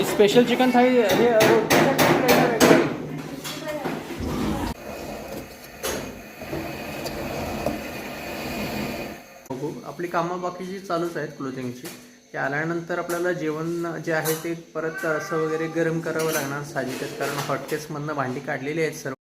ही special chicken थाळी हे बघू. आपली कामं बाकीची चालूच आहेत क्लोथिंगची ते आल्यानंतर आपल्याला जेवण जे आहे ते परत असं वगैरे गरम करावं लागणार साहजिकच कारण हॉटकेसमधनं भांडी काढलेली आहेत सर्व.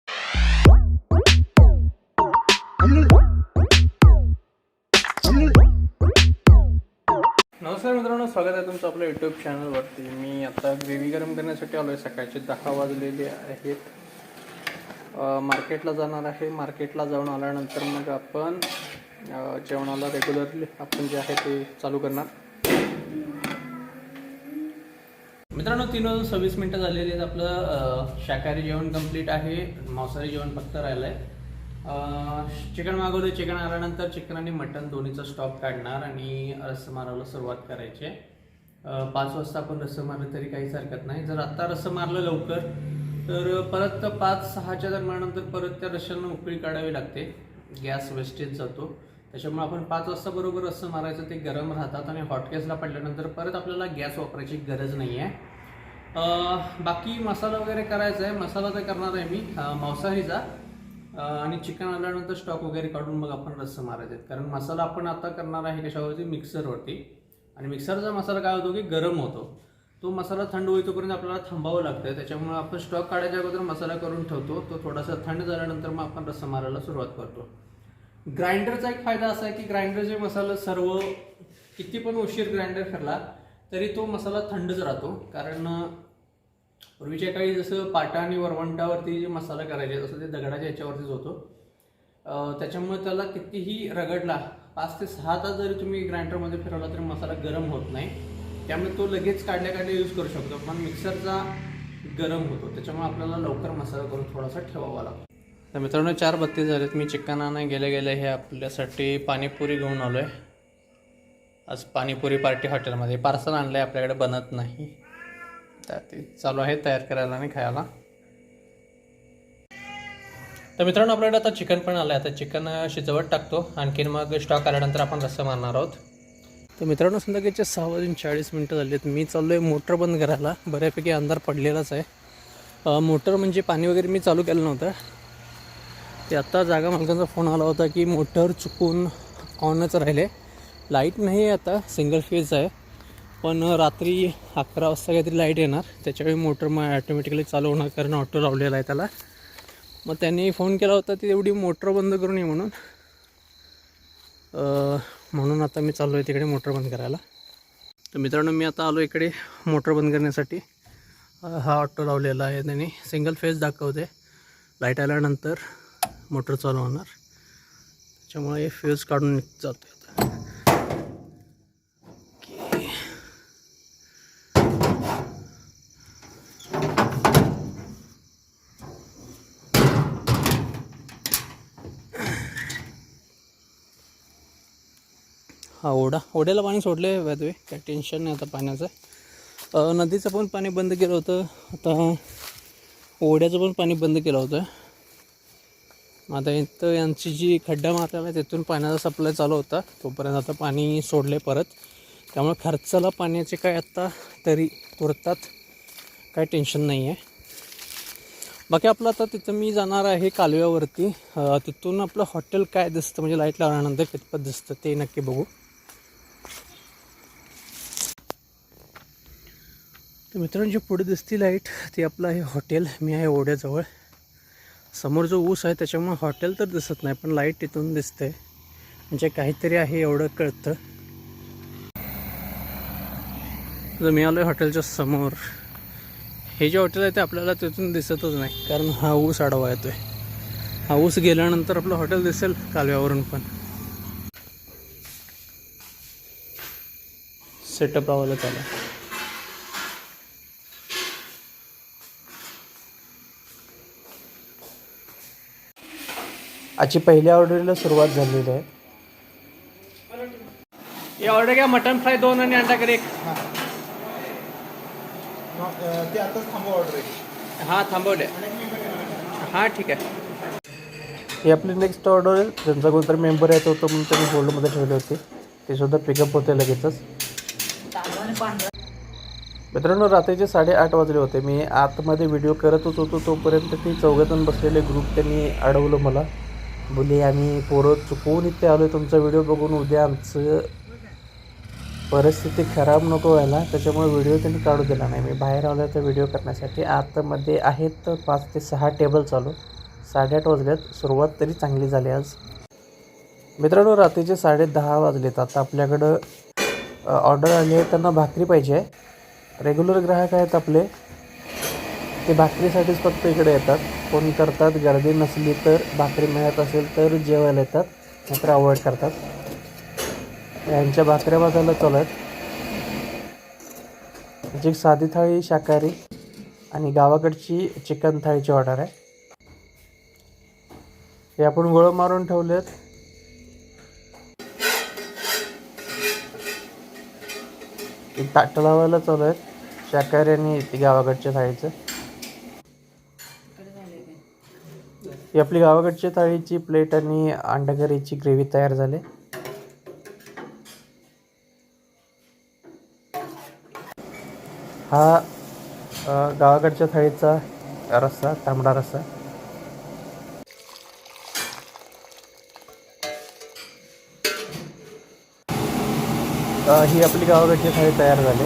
तुमचं आपलं यूट्यूब चॅनलवरती मी आता ग्रेव्ही गरम करण्यासाठी आलो आहे सकाळचे दहा वाजलेले आहेत. मार्केटला जाणार आहे. मार्केटला जाऊन आल्यानंतर मग आपण जेवणाला रेग्युलरली आपण जे आहे ते चालू करणार. मित्रांनो तीन वाजून सव्वीस मिनटं झालेली आहेत आपलं शाकाहारी जेवण कंप्लीट आहे. मांसाहारी जेवण फक्त राहिलं आहे चिकन मागवलं चिकन आल्यानंतर चिकन आणि मटन दोन्हीचा स्टॉक काढणार आणि रस्स मारायला सुरुवात करायची आहे. पाच वाजता आपण रस्सं मारलं तरी काहीच हरकत नाही. जर आत्ता रस्सं मारलं लवकर तर परत पाच सहाच्या दरम्यानंतर परत त्या रश्यांना उकळी काढावी लागते. गॅस वेस्टेज जातो. त्याच्यामुळे आपण पाच वाजता बरोबर रस्सं मारायचं ते गरम राहतात आणि हॉटकेसला पडल्यानंतर परत आपल्याला गॅस वापरायची गरज नाही आहे बाकी मसाला वगैरे करायचा आहे. मसाला तर करणार आहे मी. मांसाहारीचा. आणि चिकन आल्यानंतर स्टॉक वगैरे काढून मग आपण रस्सं मारायचे आहेत. कारण मसाला आपण आता करणार आहे कशावरती? मिक्सरवरती आणि मिक्सरचा मसाला काय होतो की गरम होतो. तो मसाला थंड होईतोपर्यंत आपल्याला थांबावं लागतं. त्याच्यामुळे आपण स्टॉक काढायच्या अगोदर मसाला करून ठेवतो. तो थोडासा थंड झाल्यानंतर मग आपण रस्सा मारायला सुरुवात करतो. ग्राइंडरचा एक फायदा असा आहे की ग्राइंडरचे मसाला सर्व किती पण उशीर ग्राइंडर फिरला तरी तो मसाला थंडच राहतो. कारण पूर्वीच्या काळी जसं पाटा आणि वरवंटावरती जे मसाला करायचे तसं ते दगडाच्या याच्यावरतीच होतो. त्याच्यामुळे त्याला कितीही रगडला पाच ते सहा तास जरी तुम्ही ग्राइंडरमध्ये फिरवला तरी मसाला गरम होत नाही. त्यामुळे तो लगेच काढल्या काढल्या यूज करू शकतो. पण मिक्सरचा गरम होतो. त्याच्यामुळे आपल्याला लवकर मसाला करून थोडासा ठेवावा लागतो. तर मित्रांनो चार बत्ती झालेत. मी चिकन आणाय गेले गेले हे आपल्यासाठी पाणीपुरी घेऊन आलो आहे आज पाणीपुरी पार्टी हॉटेलमध्ये. पार्सल आणलं आहे आपल्याकडे बनत नाही. तर ते चालू आहे तयार करायला आणि खायला. तर मित्रांनो आपल्याकडे आता चिकन पण आलं आहे आता चिकन शिजवत टाकतो. आणखीन मग स्टॉक आल्यानंतर आपण रस्सा मारणार आहोत. तर मित्रांनो संध्याकाळचे सहा वाजून चाळीस मिनटं झाली आहेत मी चाललो आहे मोटर बंद करायला. बऱ्यापैकी अंधार पडलेलाच आहे. मोटर म्हणजे पाणी वगैरे मी चालू केलं नव्हतं. ते आत्ता जागा मालकांचा फोन आला होता की मोटर चुकून ऑनच राहिले. लाइट नाही आहे आता. सिंगल फेज आहे. पण रात्री अकरा वाजता काहीतरी लाइट येणार. त्याच्यावेळी मोटर मग ॲटोमॅटिकली चालू होणार कारण ऑटो लावलेला आहे त्याला. मग त्यांनी फोन केला होता ती एवढी मोटर बंद करून ये म्हणून. म्हणून आता मी चाललो आहे तिकडे मोटर बंद करायला. तर मित्रांनो मी आता आलो इकडे मोटर बंद करण्यासाठी. हा ऑटो लावलेला आहे त्यांनी. सिंगल फेज दाखवते. लाइट आल्यानंतर मोटर चालू होणार. त्याच्यामुळे हे फ्यूज काढून निघ- हा ओढा. ओढ्याला पाणी सोडले वेदवे काय टेन्शन नाही आता पाण्याचं. नदीचं पण पाणी बंद केलं होतं. आता ओढ्याचं पण पाणी बंद केलं होतं. आता इथं यांची जी खड्डा मारलेला आहे तिथून पाण्याचा सप्लाय चालू होता. तोपर्यंत आता पाणी सोडले परत. त्यामुळे खर्चाला पाण्याचे काय आत्ता तरी पुरतात. काय टेन्शन नाही आहे बाकी आपलं आता तिथं मी जाणार आहे कालव्यावरती. तिथून आपलं हॉटेल काय दिसतं म्हणजे लाइट लावल्यानंतर कितपत दिसतं ते नक्की बघू. तर मित्रांची पुढे दिसती लाइट ती आपलं आहे हॉटेल मी आहे ओढ्याजवळ. समोर जो ऊस आहे त्याच्यामुळे हॉटेल तर दिसत नाही पण लाइट तिथून दिसते म्हणजे काहीतरी आहे एवढं कळतं. तर मी आलो आहे हॉटेलच्या समोर. हे जे हॉटेल आहे ते आपल्याला तिथून दिसतच नाही कारण हा ऊस आडवा येतोय. हा ऊस गेल्यानंतर आपलं हॉटेल दिसेल कालव्यावरून पण. सेटअप लावायला चालू आजची पहिल्या ऑर्डरला सुरुवात झालेली आहे. हे ऑर्डर घ्या मटन फ्राय दोन आणि अंडा करी एक ते आताच थांबवा ऑर्डर आहे हां थांबवले. हां ठीक आहे. ही आपली नेक्स्ट ऑर्डर आहे. त्यांचा कोणतरी मेंबर आहे तो तो म्हणून त्यांनी होल्डमध्ये ठेवले होते. ते सुद्धा पिकअप होते लगेचच. मित्रांनो रात्रीचे साडेआठ वाजले होते. मी आतमध्ये व्हिडिओ करतच होतो. तोपर्यंत ते चौघातून बसलेले ग्रुप त्यांनी अडवलं मला. बोले आम्ही पोरं चुकवून इथे आलो तुमचा व्हिडिओ बघून उद्या आमचं परिस्थिती खराब नको व्हायला त्याच्यामुळे व्हिडिओ त्यांनी काढू दिला नाही. मी बाहेर आलो तर व्हिडिओ करण्यासाठी. आतमध्ये आहेत पाच ते सहा टेबल चालू. साडेआठ वाजल्यात सुरुवात तरी चांगली झाली आज. मित्रांनो रात्रीचे साडे दहा वाजलेत. आता आपल्याकडं ऑर्डर आली आहे. त्यांना भाकरी पाहिजे. आहे रेग्युलर ग्राहक आहेत आपले. ते भाकरीसाठीच फक्त इकडे येतात. फोन करतात गर्दी नसली तर भाकरी मिळत असेल तर जेवायला येतात मात्र अवॉइड करतात. यांच्या भाकऱ्या बाजायला चालू आहेत जी साधी थाळी शाकाहारी आणि गावाकडची चिकन थाळीची ऑर्डर आहे. हे आपण गोळं मारून ठेवलेत. ताट लावायला चालू आहेत शाकाहारी आणि गावाकडच्या थाळीचं. ही आपली गावाकडच्या थाळीची प्लेट आणि अंडगरीची ग्रेव्ही तयार झाली. हा गावाकडच्या थाळीचा रस्सा तांबडा रस्सा. ही आपली गावाकडची थाळी तयार झाली.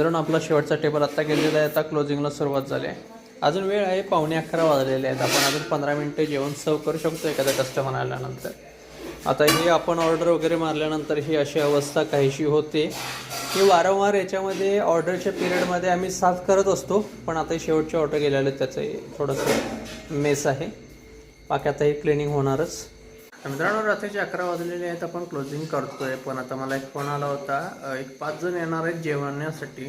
साधारण आपला शेवटचा टेबल आत्ता गेलेला आहे. आता क्लोजिंगला सुरुवात झाली आहे. अजून वेळ आहे पावणे अकरा वाजलेले आहेत. आपण अजून पंधरा मिनटं जेवण सर्व करू शकतो एखाद्या कस्टमर आल्यानंतर. आता हे आपण ऑर्डर वगैरे मारल्यानंतर ही अशी अवस्था काहीशी होते की वारंवार याच्यामध्ये ऑर्डरच्या पिरियडमध्ये आम्ही साफ करत असतो पण आता शेवटचे ऑर्डर गेलेले त्याचं थोडंसं मेस आहे. बाकी आता हे क्लिनिंग होणारच. मित्रांनो रात्रीचे अकरा वाजलेले आहेत. आपण क्लोजिंग करतोय. पण आता मला एक फोन आला होता. एक पाच जण येणार आहेत जेवण्यासाठी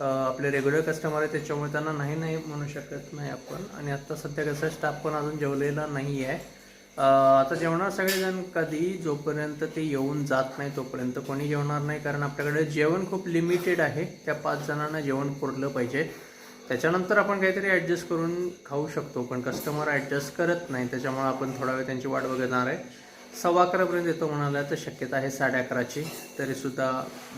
आपले रेग्युलर कस्टमर आहेत त्याच्यामुळे त्यांना नाही नाही म्हणू शकत नाही आपण. आणि आत्ता सध्या कसं स्टाफ पण अजून जेवलेला नाही आहे आता जेवणार सगळेजण कधी? जोपर्यंत ते येऊन जात नाही तोपर्यंत कोणी जेवणार नाही. कारण आपल्याकडे जेवण खूप लिमिटेड आहे. त्या पाच जणांना जेवण पुरलं पाहिजे. त्याच्यानंतर आपण काहीतरी ॲडजस्ट करून खाऊ शकतो पण कस्टमर ॲडजस्ट करत नाही त्याच्यामुळे आपण थोडा वेळ त्यांची वाट बघणार आहे. सव्वा अकरापर्यंत येतो म्हणाला तर शक्यता आहे साडे अकराची. तरीसुद्धा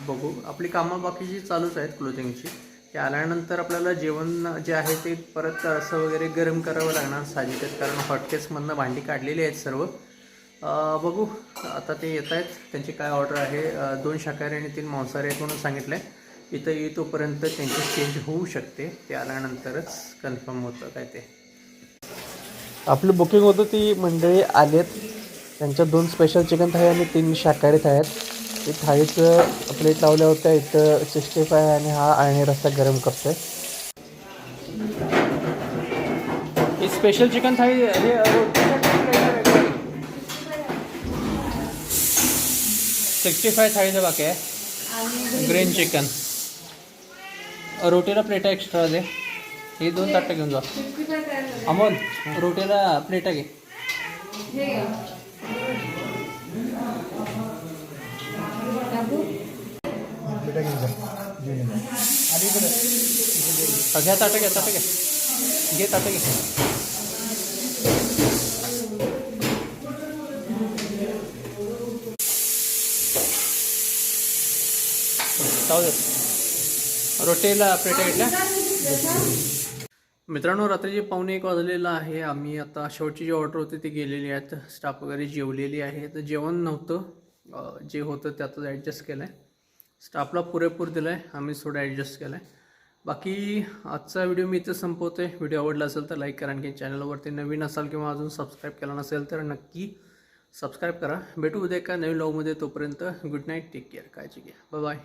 बघू. आपली कामं बाकीची चालूच आहेत क्लोथिंगची ते आल्यानंतर आपल्याला जेवण जे आहे ते परत असं वगैरे गरम करावं लागणार साहजिकच. कारण हॉटकेसमधनं भांडी काढलेली आहेत सर्व. बघू. आता ते येत आहेत त्यांची काय ऑर्डर आहे? दोन शाकाहारी आणि तीन मांसाहारी म्हणून सांगितलं आहे इथं येतोपर्यंत त्यांची चेंज होऊ शकते. ते आल्यानंतरच कन्फर्म होतं काय ते. आपली बुकिंग होतं ती मंडळी आलेत. त्यांच्या दोन स्पेशल चिकन थाळी आणि तीन शाकाहारी थाळी आहेत. ती थाळीचं प्लेट लावल्या होत्या. इथं सिक्स्टी फाय आणि हा आणि रस्ता गरम करतोय. ही स्पेशल चिकन थाळी हे सिक्स्टी फाय थाळीचं बाकी आहे. ग्रीन चिकन रोटीला प्लेटा एक्स्ट्रा दे. हे दोन ताटं घेऊन जा. अमोल रोटीला प्लेटा घे. घेऊन जा घ्या ताटं घ्या ताटं घ्या. घे ताटं घे. जाऊ दे. रोटेला पेटायला मित्रांनो रात्रीचे पाहुणे एक वाजलेलं आहे. आम्ही आता शेवटची जी ऑर्डर होती ती गेलेली आहेत स्टाफ वगैरे जेवलेली आहे. तर जेवण नव्हतं. जे होतं त्यातच ॲडजस्ट केलं आहे स्टाफला पुरेपूर दिलं आहे आम्ही थोडं ॲडजस्ट केलं आहे बाकी आजचा व्हिडिओ मी इथं संपवतोय. व्हिडिओ आवडला असेल तर लाईक करा. आणखी चॅनलवरती नवीन असाल किंवा अजून सबस्क्राईब केला नसेल तर नक्की सबस्क्राईब करा. भेटू उद्या एका नवीन लवमध्ये तोपर्यंत गुड नाईट टेक केअर काळजी घ्या. बाय